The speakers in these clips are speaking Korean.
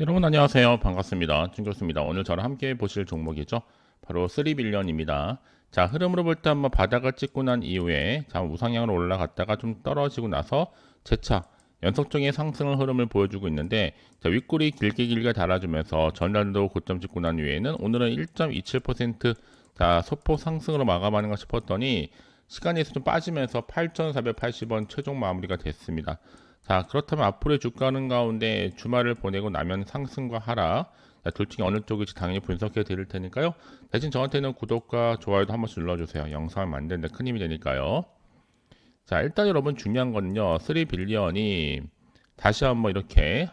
여러분 안녕하세요. 반갑습니다. 준교수입니다. 오늘 저랑 함께 보실 종목이죠. 바로 3빌리언입니다. 자, 흐름으로 볼 때 한번 바닥을 찍고 난 이후에 자, 우상향으로 올라갔다가 좀 떨어지고 나서 재차 연속적인 상승 흐름을 보여주고 있는데 자, 윗골이 길게 길게 달아주면서 전날도 고점 찍고 난 이후에는 오늘은 1.27% 자, 소폭 상승으로 마감하는가 싶었더니 시간에서 좀 빠지면서 8,480원 최종 마무리가 됐습니다. 자, 그렇다면 앞으로의 주가는 가운데 주말을 보내고 나면 상승과 하락, 둘 중에 어느 쪽일지 당연히 분석해 드릴 테니까요. 대신 저한테는 구독과 좋아요도 한 번씩 눌러주세요. 영상을 만드는데 큰 힘이 되니까요. 자, 일단 여러분 중요한 거는요. 3빌리언이 다시 한번 이렇게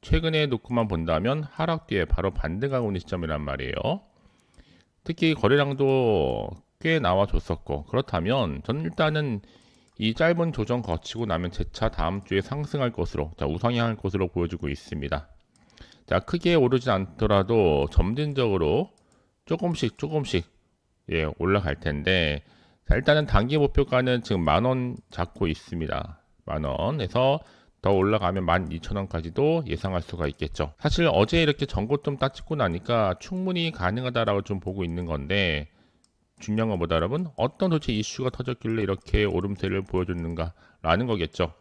최근에 놓고만 본다면 하락 뒤에 바로 반등하고 있는 시점이란 말이에요. 특히 거래량도 꽤 나와줬었고 그렇다면 저는 일단은 이 짧은 조정 거치고 나면 재차 다음 주에 상승할 것으로 자, 우상향할 것으로 보여주고 있습니다. 자, 크게 오르지 않더라도 점진적으로 조금씩 조금씩 예, 올라갈 텐데 자, 일단은 단기 목표가는 지금 만 원 잡고 있습니다. 만 원에서 더 올라가면 12,000원까지도 예상할 수가 있겠죠. 사실 어제 이렇게 전고점 따 찍고 나니까 충분히 가능하다라고 좀 보고 있는 건데 중요한 것보다 여러분 어떤 도대체 이슈가 터졌길래 이렇게 오름세를 보여줬는가 라는 거겠죠.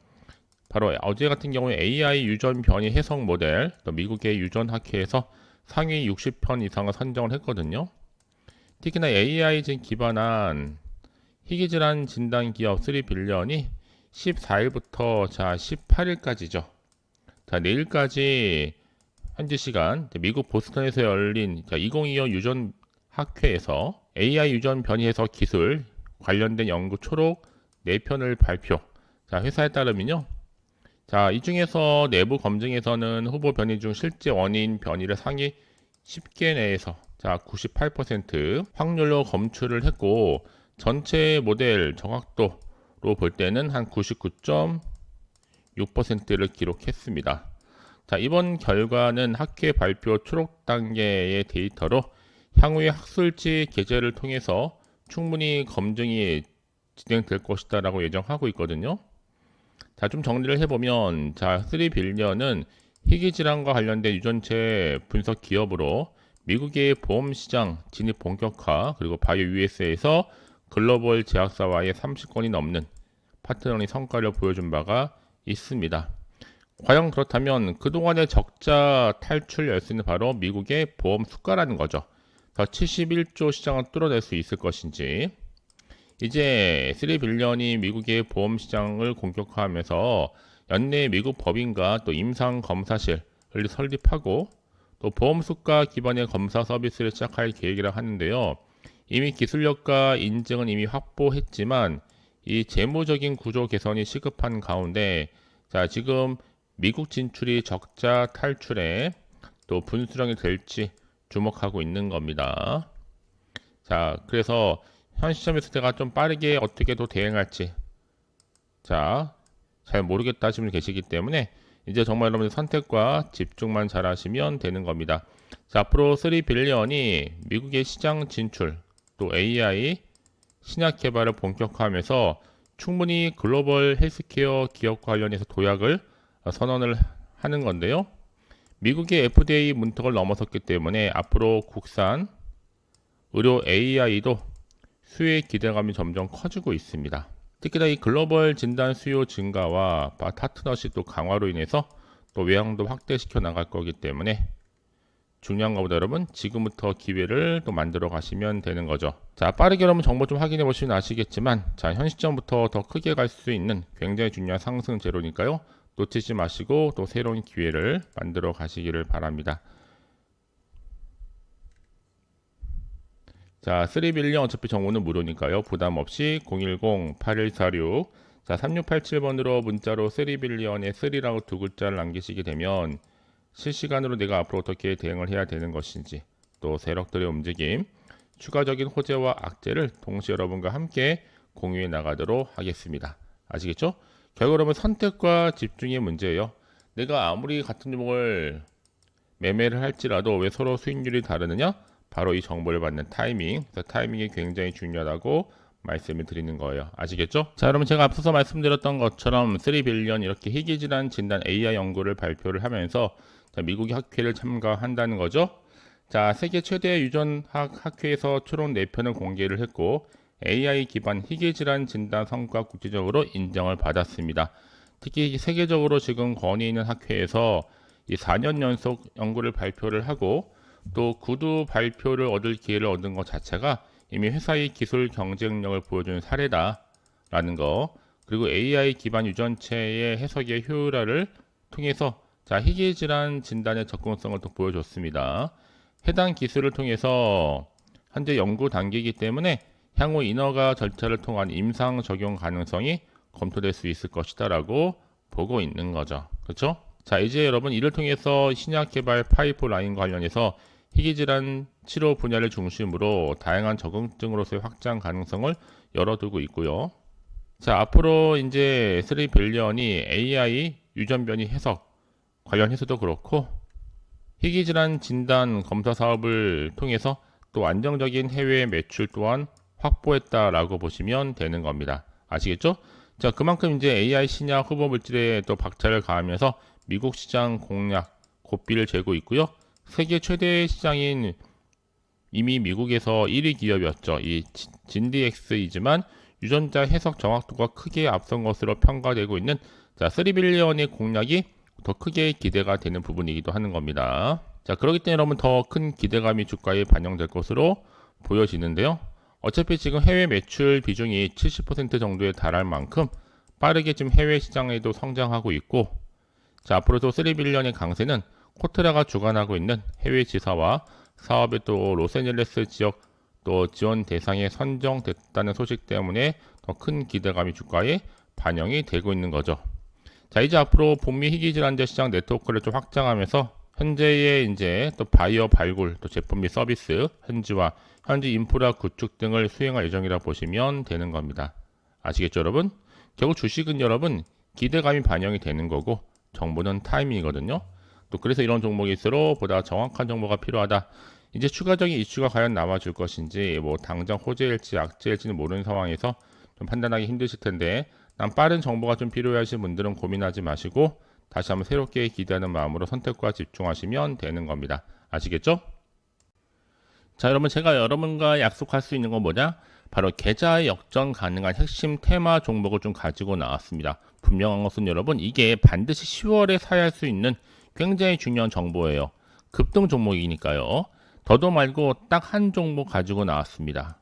바로 어제 같은 경우에 AI 유전 변이 해석 모델, 또 미국의 유전 학회에서 상위 60편 이상을 선정을 했거든요. 특히나 AI 진 기반한 희귀질환 진단 기업 3빌리언이 14일부터 자 18일까지죠. 자 내일까지 현지 시간 미국 보스턴에서 열린 2025 유전 학회에서 AI 유전 변이 해석 기술 관련된 연구 초록 4편을 발표. 자, 회사에 따르면요. 자, 이 중에서 내부 검증에서는 후보 변이 중 실제 원인 변이를 상위 10개 내에서 자, 98% 확률로 검출을 했고 전체 모델 정확도로 볼 때는 한 99.6%를 기록했습니다. 자, 이번 결과는 학회 발표 초록 단계의 데이터로 향후에 학술지 게재를 통해서 충분히 검증이 진행될 것이다 라고 예정하고 있거든요. 자, 좀 정리를 해보면, 자, 3빌리언은 희귀질환과 관련된 유전체 분석 기업으로 미국의 보험 시장 진입 본격화, 그리고 바이오 USA에서 글로벌 제약사와의 30건이 넘는 파트너링 성과를 보여준 바가 있습니다. 과연 그렇다면 그동안의 적자 탈출 열쇠는 바로 미국의 보험 수가라는 거죠. 더 71조 시장을 뚫어낼 수 있을 것인지 이제 3빌리언이 미국의 보험 시장을 공격화하면서 연내 미국 법인과 또 임상 검사실을 설립하고 또 보험 수가 기반의 검사 서비스를 시작할 계획이라 하는데요. 이미 기술력과 인증은 이미 확보했지만 이 재무적인 구조 개선이 시급한 가운데 자 지금 미국 진출이 적자 탈출에 또 분수령이 될지 주목하고 있는 겁니다. 자, 그래서 현 시점에서 제가 좀 빠르게 어떻게 더 대응할지 자, 잘 모르겠다 하시는 계시기 때문에 이제 정말 여러분의 선택과 집중만 잘 하시면 되는 겁니다. 자, 앞으로 3빌리언이 미국의 시장 진출, 또 AI, 신약 개발을 본격화하면서 충분히 글로벌 헬스케어 기업 관련해서 도약을 선언을 하는 건데요. 미국의 FDA 문턱을 넘어섰기 때문에 앞으로 국산 의료 AI도 수요의 기대감이 점점 커지고 있습니다. 특히나 이 글로벌 진단 수요 증가와 파트너십 또 강화로 인해서 또 외형도 확대시켜 나갈 거기 때문에 중요한 것보다 여러분 지금부터 기회를 또 만들어 가시면 되는 거죠. 자 빠르게 여러분 정보 좀 확인해 보시면 아시겠지만 자현 시점부터 더 크게 갈 수 있는 굉장히 중요한 상승 제로니까요. 놓치지 마시고 또 새로운 기회를 만들어 가시기를 바랍니다. 자, 3빌리언 어차피 정보는 무료니까요. 부담 없이 010-8146 자, 3687번으로 문자로 3빌리언에 3라고 두 글자를 남기시게 되면 실시간으로 내가 앞으로 어떻게 대응을 해야 되는 것인지 또 세력들의 움직임, 추가적인 호재와 악재를 동시에 여러분과 함께 공유해 나가도록 하겠습니다. 아시겠죠? 결국은 선택과 집중의 문제예요. 내가 아무리 같은 종목을 매매를 할지라도 왜 서로 수익률이 다르느냐? 바로 이 정보를 받는 타이밍. 타이밍이 굉장히 중요하다고 말씀을 드리는 거예요. 아시겠죠? 자, 여러분 제가 앞서서 말씀드렸던 것처럼 3빌리언 이렇게 희귀질환 진단 AI 연구를 발표를 하면서 자, 미국이 학회를 참가한다는 거죠. 자, 세계 최대 유전학 학회에서 초록 4편을 공개를 했고 AI 기반 희귀 질환 진단 성과 국제적으로 인정을 받았습니다. 특히 세계적으로 지금 권위 있는 학회에서 이 4년 연속 연구를 발표를 하고 또 구두 발표를 얻을 기회를 얻은 것 자체가 이미 회사의 기술 경쟁력을 보여주는 사례다라는 거 그리고 AI 기반 유전체의 해석의 효율화를 통해서 자 희귀 질환 진단의 접근성을 또 보여줬습니다. 해당 기술을 통해서 현재 연구 단계이기 때문에 향후 인허가 절차를 통한 임상 적용 가능성이 검토될 수 있을 것이다라고 보고 있는 거죠. 그렇죠? 자, 이제 여러분 이를 통해서 신약 개발 파이프라인 관련해서 희귀 질환 치료 분야를 중심으로 다양한 적응증으로서의 확장 가능성을 열어두고 있고요. 자, 앞으로 이제 3빌리언이 AI 유전 변이 해석 관련 해서도 그렇고 희귀 질환 진단 검사 사업을 통해서 또 안정적인 해외 매출 또한 확보했다라고 보시면 되는 겁니다. 아시겠죠? 자, 그만큼 이제 AI 신약 후보 물질에 또 박차를 가하면서 미국 시장 공략 고비를 재고 있고요. 세계 최대 시장인 이미 미국에서 1위 기업이었죠. 이 진디엑스이지만 유전자 해석 정확도가 크게 앞선 것으로 평가되고 있는 자, 3빌리언의 공략이 더 크게 기대가 되는 부분이기도 하는 겁니다. 자, 그렇기 때문에 여러분 더 큰 기대감이 주가에 반영될 것으로 보여지는데요. 어차피 지금 해외 매출 비중이 70% 정도에 달할 만큼 빠르게 지금 해외 시장에도 성장하고 있고 자, 앞으로도 3빌리언의 강세는 코트라가 주관하고 있는 해외 지사와 사업의 또 로스앤젤레스 지역 또 지원 대상에 선정됐다는 소식 때문에 더 큰 기대감이 주가에 반영이 되고 있는 거죠. 자, 이제 앞으로 본미 희귀 질환제 시장 네트워크를 좀 확장하면서 현재의 이제 또 바이어 발굴, 또 제품 및 서비스, 현지화, 현지 인프라 구축 등을 수행할 예정이라 보시면 되는 겁니다. 아시겠죠, 여러분? 결국 주식은 여러분 기대감이 반영이 되는 거고 정보는 타이밍이거든요. 또 그래서 이런 종목일수록 보다 정확한 정보가 필요하다. 이제 추가적인 이슈가 과연 남아줄 것인지 뭐 당장 호재일지 악재일지는 모르는 상황에서 좀 판단하기 힘드실 텐데 난 빠른 정보가 좀 필요하신 분들은 고민하지 마시고 다시 한번 새롭게 기대하는 마음으로 선택과 집중하시면 되는 겁니다. 아시겠죠? 자, 여러분 제가 여러분과 약속할 수 있는 건 뭐냐? 바로 계좌 역전 가능한 핵심 테마 종목을 좀 가지고 나왔습니다. 분명한 것은 여러분 이게 반드시 10월에 사야 할 수 있는 굉장히 중요한 정보예요. 급등 종목이니까요. 더도 말고 딱 한 종목 가지고 나왔습니다.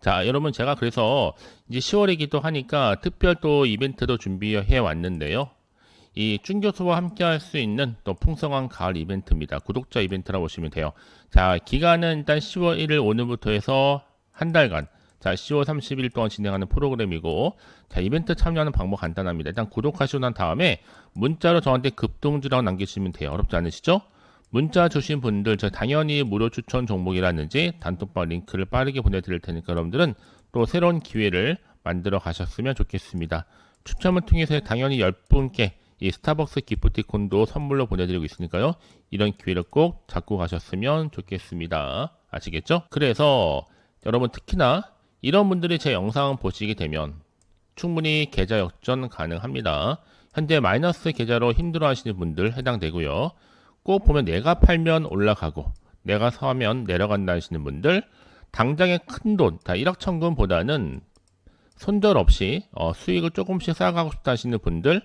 자, 여러분 제가 그래서 이제 10월이기도 하니까 특별 또 이벤트도 준비해 왔는데요. 이 준 교수와 함께 할 수 있는 또 풍성한 가을 이벤트입니다. 구독자 이벤트라고 보시면 돼요. 자, 기간은 일단 10월 1일 오늘부터 해서 한 달간 자, 10월 30일 동안 진행하는 프로그램이고, 자, 이벤트 참여하는 방법 간단합니다. 일단 구독하시고 난 다음에 문자로 저한테 급등주라고 남기시면 돼요. 어렵지 않으시죠? 문자 주신 분들, 저 당연히 무료 추천 종목이라든지 단톡방 링크를 빠르게 보내드릴 테니까 여러분들은 또 새로운 기회를 만들어 가셨으면 좋겠습니다. 추첨을 통해서 당연히 10분께 이 스타벅스 기프티콘도 선물로 보내드리고 있으니까요. 이런 기회를 꼭 잡고 가셨으면 좋겠습니다. 아시겠죠? 그래서 여러분 특히나 이런 분들이 제 영상 보시게 되면 충분히 계좌 역전 가능합니다. 현재 마이너스 계좌로 힘들어 하시는 분들 해당되고요. 꼭 보면 내가 팔면 올라가고 내가 사면 내려간다 하시는 분들 당장의 큰 돈, 다 1억 천금보다는 손절 없이 어, 수익을 조금씩 쌓아가고 싶다 하시는 분들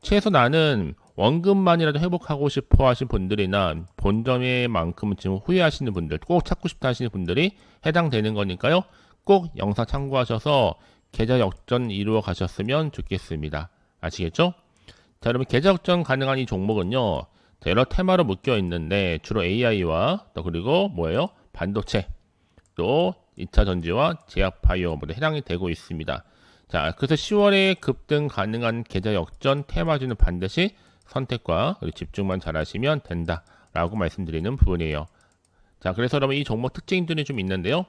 최소 나는 원금만이라도 회복하고 싶어 하신 분들이나 본점의 만큼은 지금 후회하시는 분들 꼭 찾고 싶다 하시는 분들이 해당되는 거니까요. 꼭 영상 참고하셔서 계좌 역전 이루어 가셨으면 좋겠습니다. 아시겠죠? 자, 여러분 계좌 역전 가능한 이 종목은요. 여러 테마로 묶여 있는데 주로 AI와 또 그리고 뭐예요? 반도체 또 2차 전지와 제약 바이오 모두 해당이 되고 있습니다. 자, 그래서 10월에 급등 가능한 계좌 역전 테마주는 반드시 선택과 집중만 잘 하시면 된다라고 말씀드리는 부분이에요. 자, 그래서 여러분 이 종목 특징들이 좀 있는데요.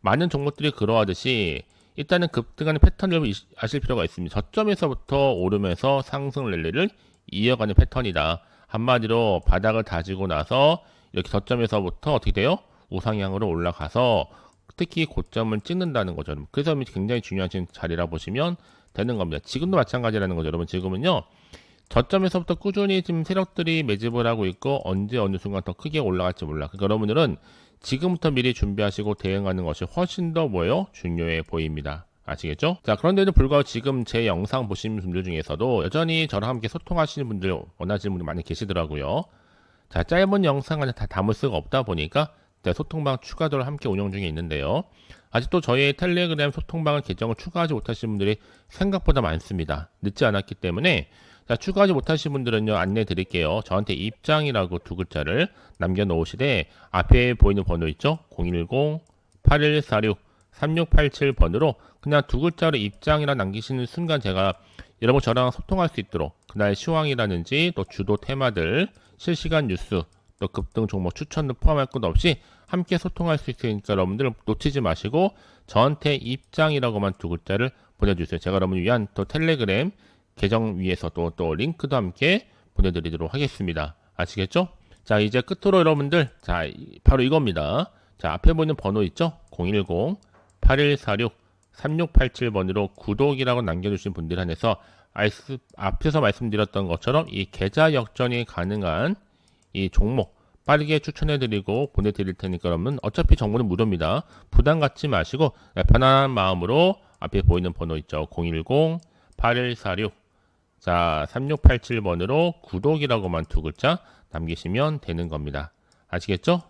많은 종목들이 그러하듯이 일단은 급등하는 패턴을 아실 필요가 있습니다. 저점에서부터 오르면서 상승 랠리를 이어가는 패턴이다. 한마디로 바닥을 다지고 나서 이렇게 저점에서부터 어떻게 돼요? 우상향으로 올라가서 특히 고점을 찍는다는 거죠. 그래서 굉장히 중요한 자리라 보시면 되는 겁니다. 지금도 마찬가지라는 거죠. 여러분 지금은요. 저점에서부터 꾸준히 지금 세력들이 매집을 하고 있고 언제 어느 순간 더 크게 올라갈지 몰라. 그러니까 여러분들은 지금부터 미리 준비하시고 대응하는 것이 훨씬 더 뭐예요? 중요해 보입니다. 아시겠죠? 자, 그런데도 불구하고 지금 제 영상 보시는 분들 중에서도 여전히 저랑 함께 소통하시는 분들 원하시는 분들 많이 계시더라고요. 자, 짧은 영상을 다 담을 수가 없다 보니까 네, 소통방 추가도를 함께 운영 중에 있는데요. 아직도 저희 텔레그램 소통방을 계정을 추가하지 못하신 분들이 생각보다 많습니다. 늦지 않았기 때문에 자, 추가하지 못하신 분들은요, 안내 드릴게요. 저한테 입장이라고 두 글자를 남겨놓으시되, 앞에 보이는 번호 있죠? 010-8146-3687번으로 그냥 두 글자로 입장이라 남기시는 순간 제가 여러분 저랑 소통할 수 있도록 그날 시황이라든지 또 주도 테마들, 실시간 뉴스, 또 급등 종목 추천도 포함할 것 없이 함께 소통할 수 있으니까 여러분들 놓치지 마시고 저한테 입장이라고만 두 글자를 보내주세요. 제가 여러분 위한 또 텔레그램 계정 위에서 또, 또 링크도 함께 보내드리도록 하겠습니다. 아시겠죠? 자, 이제 끝으로 여러분들, 자, 이- 바로 이겁니다. 자, 앞에 보이는 번호 있죠? 010-8146-3687번으로 구독이라고 남겨주신 분들 한해서 앞에서 말씀드렸던 것처럼 이 계좌 역전이 가능한 이 종목 빠르게 추천해드리고 보내드릴 테니까 여러분 어차피 정보는 무료입니다. 부담 갖지 마시고 네, 편안한 마음으로 앞에 보이는 번호 있죠. 010-8146 자, 3687번으로 구독이라고만 두 글자 남기시면 되는 겁니다. 아시겠죠?